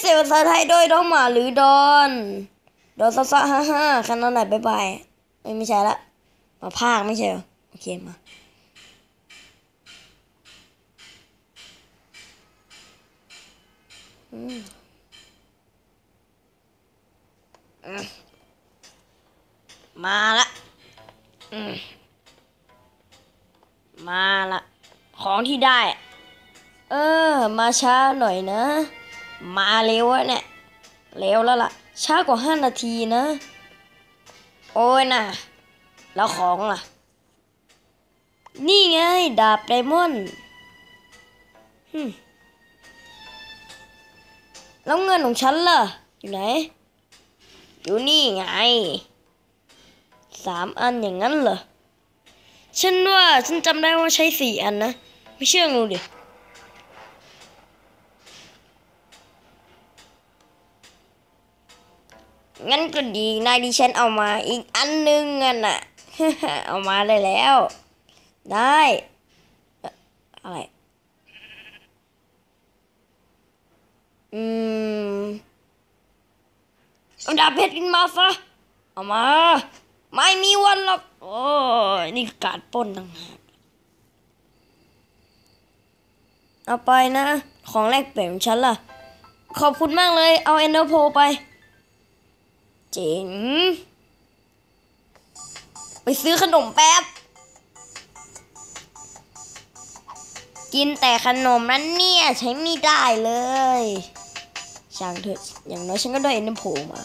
เสียภาษาไทยโดยน้องหมาหรือดอนดอนซะซะฮ่าฮ่าคันนั้นไหนบายบายเอ้ยไม่ใช่ละมาภาคไม่ใช่เหรอโอเคมาอืมมาละมมาละ ของที่ได้ เออ มาช้าหน่อยนะ มาเร็วอะเนี่ยเร็วแล้วล่ะ ช้ากว่าห้านาทีนะ โอ้ยน่ะแล้วของล่ะ นี่ไง ดาบไดมอนด์แล้วเงินของฉันล่ะ อยู่ไหน อยู่นี่ไง สามอันอย่างนั้นเหรอ ฉันว่าฉันจำได้ว่าใช้สี่อันนะ ไม่เชื่องูดิ งั้นก็ดีนายดิฉันเอามาอีกอันหนึงอะน่ะ เอามาได้แล้ว ได้ อะไร อืมเอาดาบเพชรขึ้นมาซะ เอามา ไม่มีวันหรอก โอ้ยนี่การป้นต่างหากเอาไปนะ ของแรกเปลี่ยนฉันล่ะ ขอบคุณมากเลย เอาเอนเดอร์โพไป เจ๋ง ไปซื้อขนมแป๊บ กินแต่ขนมนั้นเนี่ย ใช้ไม่ได้เลยช่างเถอะอย่างน้อยฉันก็ได้เอ็นเดอร์โพมา